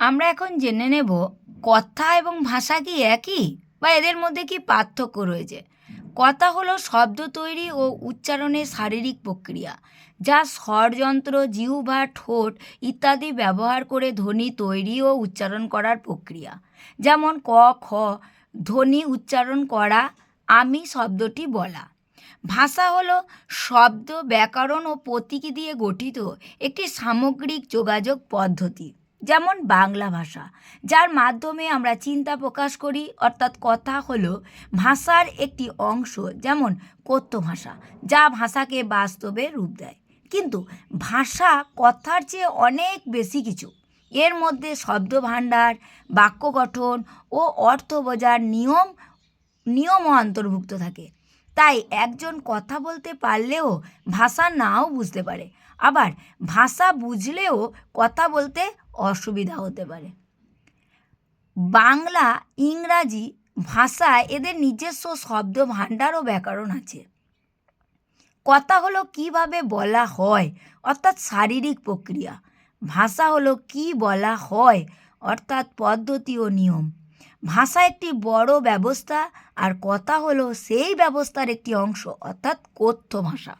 আমরা এখন জেনে নেব কথা এবং ভাষা কি একই বা এদের মধ্যে কি পার্থক্য রয়েছে? কথা হলো শব্দ তৈরি ও উচ্চারণের শারীরিক প্রক্রিয়া, যা স্বরযন্ত্র জিহ্বা, ঠোঁট ইত্যাদি ব্যবহার করে ধ্বনি তৈরি ও উচ্চারণ করার প্রক্রিয়া। যেমন ক, খ, ধ্বনি উচ্চারণ করা, আমি শব্দটি বলা। ভাষা হলো শব্দ, ব্যাকরণ ও প্রতীকী দিয়ে গঠিত একটি সামগ্রিক যোগাযোগ পদ্ধতি। যেমন বাংলা ভাষা, যার মাধ্যমে আমরা চিন্তা প্রকাশ করি, অর্থাৎ কথা হলো ভাষার একটি অংশ, যেমন কথ্য ভাষা, যা ভাষাকে বাস্তবে রূপ দেয়। কিন্তু ভাষা কথার চেয়ে অনেক বেশি কিছু। এর মধ্যে শব্দ ভাণ্ডার, বাক্য গঠন ও অর্থ বোঝার নিয়ম, নিয়মও অন্তর্ভুক্ত থাকে। তাই একজন কথা বলতে পারলেও ভাষা নাও বুঝতে পারে। আবার ভাষা বুঝলেও কথা বলতে অসুবিধা হতে পারে। বাংলা, ইংরাজি ভাষা এদের নিজস্ব শব্দ ভাণ্ডার ও ব্যাকরণ আছে। কথা হলো কীভাবে বলা হয়, অর্থাৎ শারীরিক প্রক্রিয়া। ভাষা হলো কি বলা হয়, অর্থাৎ পদ্ধতি ও নিয়ম। ভাষা একটি বড় ব্যবস্থা আর কথা হলো সেই ব্যবস্থার একটি অংশ অর্থাৎ কথ্য ভাষা।